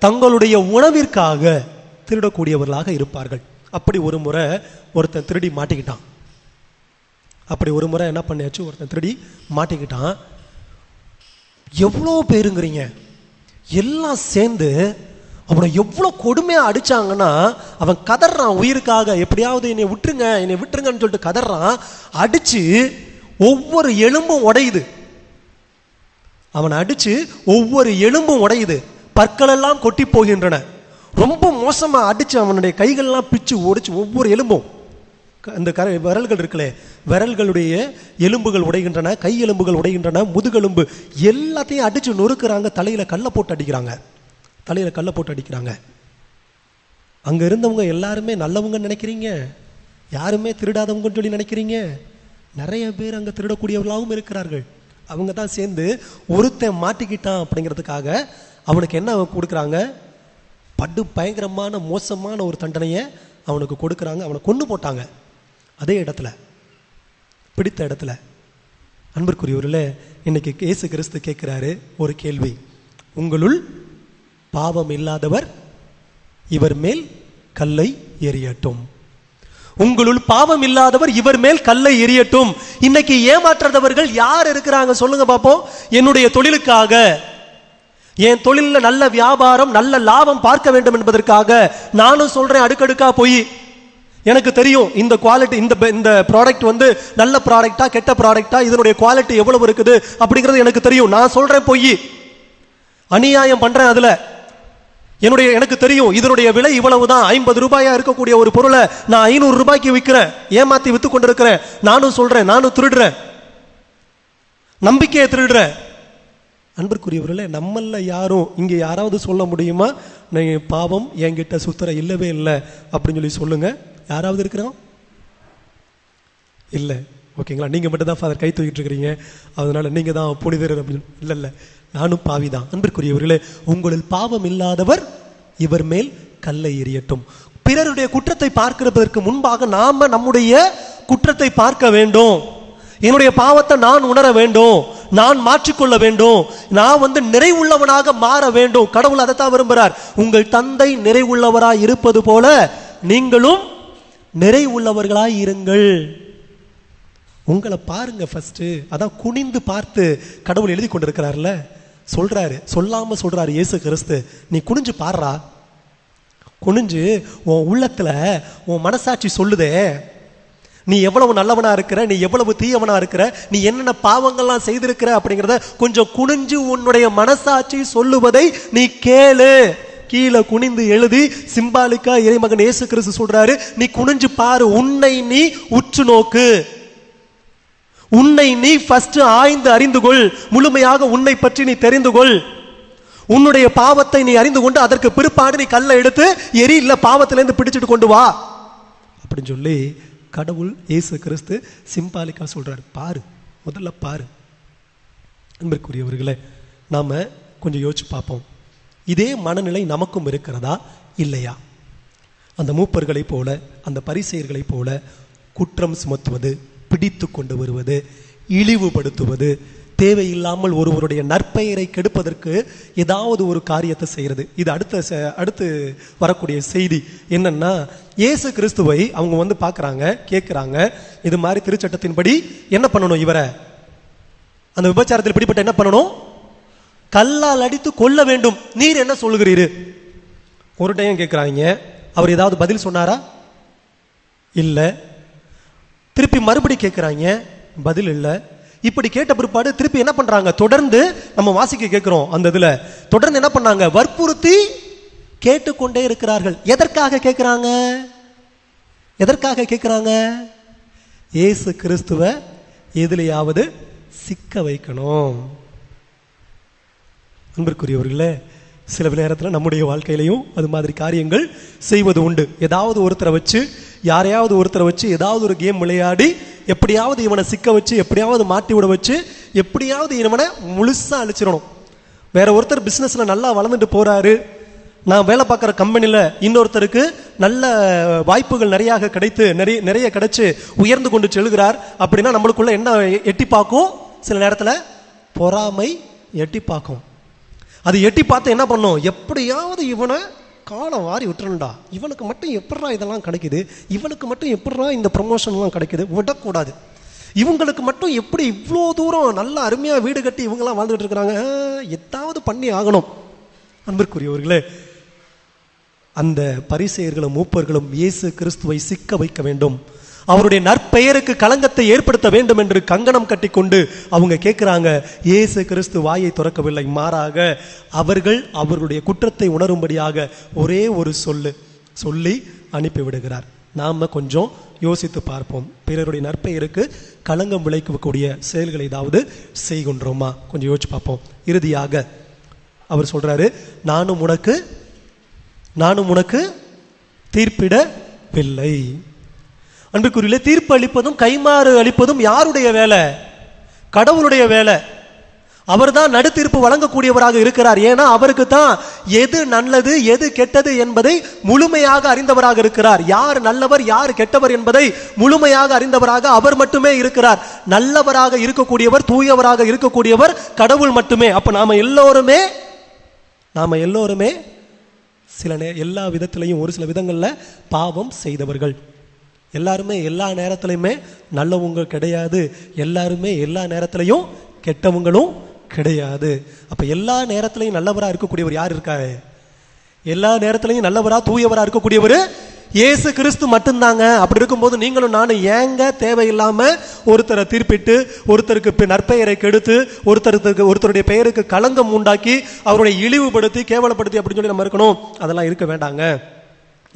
தங்களுடைய உணவிற்காக திருடக்கூடியவர்களாக இருப்பார்கள். அப்படி ஒரு முறை ஒருத்தன் திருடி மாட்டிக்கிட்டான். அப்படி ஒரு முறை என்ன பண்ணியாச்சு? ஒருத்தன் திருடி மாட்டிக்கிட்டான். எவ்வளோ பேருங்கிறீங்க? எல்லாம் சேர்ந்து அவனை எவ்வளோ கொடுமையாக அடிச்சாங்கன்னா அவன் கதறான் உயிருக்காக. எப்படியாவது என்னை விட்டுருங்க என்னை விட்டுருங்கன்னு சொல்லிட்டு கதறான். அடித்து ஒவ்வொரு எலும்பும் உடையுது. அவனை அடித்து ஒவ்வொரு எலும்பும் உடையுது. பற்களெல்லாம் கொட்டி போகின்றன. ரொம்ப மோசமாக அடித்து அவனுடைய கைகள்லாம் பிச்சு ஒடிச்சு ஒவ்வொரு எலும்பும். க- அந்த கர விரல்கள் இருக்குல்லே விரல்களுடைய எலும்புகள் உடைகின்றன கை எலும்புகள் உடைகின்றன முதுகெலும்பு எல்லாத்தையும் அடித்து நொறுக்கிறாங்க தலையில் கல்லை போட்டு அடிக்கிறாங்க. தலையில் கல்லை போட்டு அடிக்கிறாங்க. அங்கே இருந்தவங்க எல்லாருமே நல்லவங்கன்னு நினைக்கிறீங்க? யாருமே திருடாதவங்கன்னு சொல்லி நினைக்கிறீங்க? நிறைய பேர் அங்கே திருடக்கூடியவர்களாகவும் இருக்கிறார்கள். அவங்க தான் சேர்ந்து ஒருத்தன் மாட்டிக்கிட்டான் அப்படிங்கிறதுக்காக அவனுக்கு என்ன கொடுக்குறாங்க? படு பயங்கரமான மோசமான ஒரு தண்டனையை அவனுக்கு கொடுக்குறாங்க. அவனை கொண்டு போட்டாங்க. அதே இடத்துல பிடித்த இடத்துல. அன்பிற்குரியவர்களே இன்னைக்கு இயேசு கிறிஸ்து கேட்குறாரு ஒரு கேள்வி. உங்களுள் பாவம் இல்லாதவர் இவர் மேல் கல்லை எரியட்டும் உங்களுள் பாவம் இல்லாதவர் இவர் மேல் கல்லை எரியட்டும் இன்னைக்கு ஏமாற்றாதவர்கள் யார் இருக்கிறாங்க சொல்லுங்க பார்ப்போம் என்னுடைய தொழிலுக்காக என் தொழிலில் நல்ல வியாபாரம் நல்ல லாபம் பார்க்க வேண்டும் என்பதற்காக நானும் சொல்றேன் அடுக்கடுக்கா போய். எனக்கு தெரியும் இந்த குவாலிட்டி இந்த இந்த ப்ராடக்ட் வந்து நல்ல ப்ராடக்டா கெட்ட ப்ராடக்டா இதனுடைய குவாலிட்டி எவ்வளவு இருக்குது அப்படிங்கிறது எனக்கு தெரியும். நான் சொல்றேன் போய். அநியாயம் பண்றேன் அதுல. என்னுடைய எனக்கு தெரியும் இதனுடைய விலை இவ்வளவுதான். ஐம்பது ரூபாயா இருக்கக்கூடிய ஒரு பொருளை நான் ஐநூறு ரூபாய்க்கு விற்கிறேன் ஏமாத்தி வித்து கொண்டிருக்கிறேன். நானும் சொல்றேன் நானும் திருடுறேன். நம்பிக்கையை திருடுறேன். அன்பிற்குரியவர்களே நம்மள யாரும் இங்க யாராவது சொல்ல முடியுமா? நீங்க பாவம் என்கிட்ட சுத்தர இல்லவே இல்லை அப்படின்னு சொல்லி சொல்லுங்க. யாராவது இருக்கிறோம் இல்லை. ஓகேங்களா? நீங்கள் மட்டும் தான் ஃபாதர் கை தூக்கிட்டு இருக்கிறீங்க. அதனால நீங்கள் தான் புனிதர் அப்படின்னு. இல்லை இல்லை. நானும் பாவிதான். அன்பிற்குரியவர்களே உங்களில் பாவம் இல்லாதவர் இவர் மேல் கல்லை எறியட்டும். பிறருடைய குற்றத்தை பார்க்கிறதற்கு முன்பாக நாம நம்முடைய குற்றத்தை பார்க்க வேண்டும். என்னுடைய பாவத்தை நான் உணர வேண்டும். நான் மாற்றிக்கொள்ள வேண்டும். நான் வந்து நிறைவுள்ளவனாக மாற வேண்டும். கடவுள் அதைத்தான் விரும்புகிறார் உங்கள் தந்தை நிறைவுள்ளவராய் இருப்பது போல நீங்களும் நிறைவுள்ளவர்களாய் இருங்கள். உங்களை பாருங்க ஃபர்ஸ்ட் அதான் குனிந்து பார்த்து கடவுள் எழுதி கொண்டிருக்கிறார்ல. சொல்றாரு சொல்லாம சொல்றாரு இயேசு கிறிஸ்து. நீ குனிஞ்சு பாடுறா குனிஞ்சு உன் உள்ளத்துல உன் மனசாட்சி சொல்லுதே. நீ எவ்வளவு நல்லவனா இருக்கிற நீ எவ்வளவு தீயவனா இருக்கிற நீ என்னென்ன பாவங்கள்லாம் செய்திருக்கிற அப்படிங்கிறத கொஞ்சம் குனிஞ்சு உன்னுடைய மனசாட்சி சொல்லுவதை நீ கேளு. கீழே குனிந்து எழுதி சிம்பாலிக்கா இறைமகன் இயேசு கிறிஸ்து சொல்றாரு நீ குனிஞ்சு பாரு உன்னை நீ உற்று நோக்கு. உன்னை நீ ஃபஸ்ட்டு ஆய்ந்து அறிந்து கொள் முழுமையாக உன்னை பற்றி நீ தெரிந்து கொள் உன்னுடைய பாவத்தை நீ அறிந்து கொண்டு அதற்கு பிற்பாடு நீ கல்லை எடுத்து எரி இல்லை பாவத்திலேருந்து பிடிச்சிட்டு கொண்டு வா. அப்படின்னு சொல்லி கடவுள் இயேசு கிறிஸ்து சிம்பாலிக்காக சொல்கிறார் பாரு முதல்ல பாரு. அன்பிற்குரியவர்களே நாம் கொஞ்சம் யோசிச்சு பார்ப்போம். இதே மனநிலை நமக்கும் இருக்கிறதா? இல்லையா? அந்த மூப்பர்களைப் போல அந்த பரிசெயர்களைப் போல குற்றம் சுமத்துவது பிடித்து கொண்டு வருவது இழிவுபடுத்துவது தேவையில்லாமல் ஒருவருடைய நற்பெயரை கெடுப்பதற்கு ஏதாவது ஒரு காரியத்தை செய்கிறது இது அடுத்த அடுத்து வரக்கூடிய செய்தி என்னன்னா இயேசு கிறிஸ்துவை அவங்க வந்து பார்க்குறாங்க கேட்குறாங்க இது மாதிரி திருச்சட்டத்தின்படி என்ன பண்ணணும் இவரை? அந்த விபச்சாரத்தில் பிடிப்பட்ட என்ன பண்ணணும்? கல்லால் அடித்து கொல்ல வேண்டும். நீர் என்ன சொல்லுகிறீர்? ஒரு டைம் கேட்குறாங்க அவர் ஏதாவது பதில் சொன்னாரா? இல்லை. திருப்பி மறுபடி கேட்குறாங்க பதில் இல்லை. இப்படி கேட்ட பிற்பாடு திருப்பி என்ன பண்றாங்க? தொடர்ந்து நம்ம வாசிக்க கேட்கிறோம் அந்த இதுல. தொடர்ந்து என்ன பண்ணாங்க? வற்புறுத்தி கேட்டுக்கொண்டே இருக்கிறார்கள். எதற்காக கேட்குறாங்க எதற்காக கேட்குறாங்க இயேசு கிறிஸ்துவ எதுலையாவது சிக்க வைக்கணும். அன்பிற்குரியவர்களே சில நேரத்தில் நம்முடைய வாழ்க்கையிலையும் அது மாதிரி காரியங்கள் செய்வது உண்டு. ஏதாவது ஒருத்தரை வச்சு யாரையாவது ஒருத்தரை வச்சு ஏதாவது ஒரு கேம் விளையாடி எப்படியாவது இவனை சிக்க வச்சு எப்படியாவது மாட்டி விட வச்சு எப்படியாவது இவனை முழுசாக அழிச்சிடணும். வேற ஒருத்தர் பிஸ்னஸில் நல்லா வளர்ந்துட்டு போகிறாரு நான் வேலை பார்க்குற கம்பெனியில் இன்னொருத்தருக்கு நல்ல வாய்ப்புகள் நிறையாக கிடைத்து நிறைய நிறைய கிடைச்சி உயர்ந்து கொண்டு செல்கிறார். அப்படின்னா நம்மளுக்குள்ள என்ன எட்டி பார்க்கும்? சில நேரத்தில் பொறாமை எட்டி பார்க்கும். அது எட்டி பார்த்து என்ன பண்ணும்? எப்படியாவது இவனை காலம் வாரி விட்டுருண்டா இவனுக்கு மட்டும் எப்படா இதெல்லாம் கிடைக்குது? இவனுக்கு மட்டும் எப்படா இந்த ப்ரமோஷன்லாம் கிடைக்குது? விடக்கூடாது. இவங்களுக்கு மட்டும் எப்படி இவ்வளோ தூரம் நல்ல அருமையாக வீடு கட்டி இவங்கெல்லாம் வாழ்ந்துட்டு இருக்கிறாங்க? எதாவது பண்ணி ஆகணும். அன்பிற்குரியவர்களே அந்த பரிசெயர்களும் மூப்பர்களும் இயேசு கிறிஸ்துவை சிக்க வைக்க வேண்டும். அவருடைய நற்பெயருக்கு களங்கத்தை ஏற்படுத்த வேண்டும் என்று கங்கணம் கட்டிக்கொண்டு அவங்க கேட்குறாங்க இயேசு கிறிஸ்து வாயை துறக்கவில்லை மாறாக அவர்கள் அவர்களுடைய குற்றத்தை உணரும்படியாக ஒரே ஒரு சொல்லு சொல்லி அனுப்பிவிடுகிறார் நாம் கொஞ்சம் யோசித்து பார்ப்போம். பிறருடைய நற்பெயருக்கு களங்கம் விளைக்கக்கூடிய செயல்களை ஏதாவது செய்கின்றோமா? கொஞ்சம் யோசிச்சு பார்ப்போம். இறுதியாக அவர் சொல்கிறாரு நானும் உனக்கு நானும் உனக்கு தீர்ப்பிடவில்லை. அன்புக்குரியல தீர்ப்பு அளிப்பதும் கைமாறு அளிப்பதும் யாருடைய வேலை? கடவுளுடைய வேலை. அவர் தான் நடுத்தீர்ப்பு வழங்கக்கூடியவராக இருக்கிறார். ஏன்னா அவருக்கு தான் எது நல்லது எது கெட்டது என்பதை முழுமையாக அறிந்தவராக இருக்கிறார். யார் நல்லவர் யார் கெட்டவர் என்பதை முழுமையாக அறிந்தவராக அவர் மட்டுமே இருக்கிறார். நல்லவராக இருக்கக்கூடியவர் தூயவராக இருக்கக்கூடியவர் கடவுள் மட்டுமே. அப்ப நாம எல்லோருமே நாம எல்லோருமே சில எல்லா விதத்திலையும் ஒரு சில விதங்களில் பாவம் செய்தவர்கள். எல்லாருமே எல்லா நேரத்திலையுமே நல்லவங்க கிடையாது. எல்லாருமே எல்லா நேரத்திலையும் கெட்டவங்களும் கிடையாது. அப்போ எல்லா நேரத்திலையும் நல்லவராக இருக்கக்கூடியவர் யார் இருக்காரு எல்லா நேரத்திலையும் நல்லவராக தூயவராக இருக்கக்கூடியவர் இயேசு கிறிஸ்து மட்டும்தாங்க. அப்படி இருக்கும்போது நீங்களும் நானும் ஏங்க தேவையில்லாம ஒருத்தரை தீர்ப்பிட்டு ஒருத்தருக்கு நற்பெயரை கெடுத்து ஒருத்தருக்கு ஒருத்தருடைய பெயருக்கு களங்கம் உண்டாக்கி அவருடைய இழிவுபடுத்தி கேவலப்படுத்தி அப்படின்னு சொல்லி நம்ம இருக்கணும். அதெல்லாம் இருக்க வேண்டாங்க.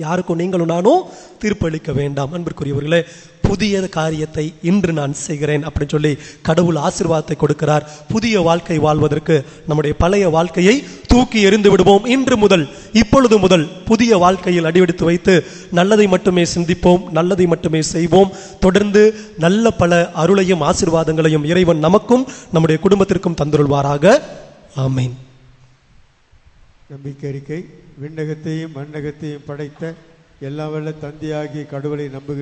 யாருக்கும் நீங்களும் நானும் தீர்ப்பளிக்க வேண்டாம். அன்பிற்குரியவர்களே புதிய காரியத்தை இன்று நான் செய்கிறேன் அப்படின்னு சொல்லி கடவுள் ஆசிர்வாதத்தை கொடுக்கிறார். புதிய வாழ்க்கை வாழ்வதற்கு நம்முடைய பழைய வாழ்க்கையை தூக்கி எறிந்து விடுவோம். இன்று முதல் இப்பொழுது முதல் புதிய வாழ்க்கையில் அடிவெடுத்து வைத்து நல்லதை மட்டுமே சிந்திப்போம் நல்லதை மட்டுமே செய்வோம். தொடர்ந்து நல்ல பல அருளையும் ஆசீர்வாதங்களையும் இறைவன் நமக்கும் நம்முடைய குடும்பத்திற்கும் தந்துருள்வாராக. ஆமீன். நம்பிக்கை அறிக்கை. விண்ணகத்தையும் மண்ணகத்தையும் படைத்த எல்லா வல்ல தந்தையாகிய கடவுளை நம்புகின்ற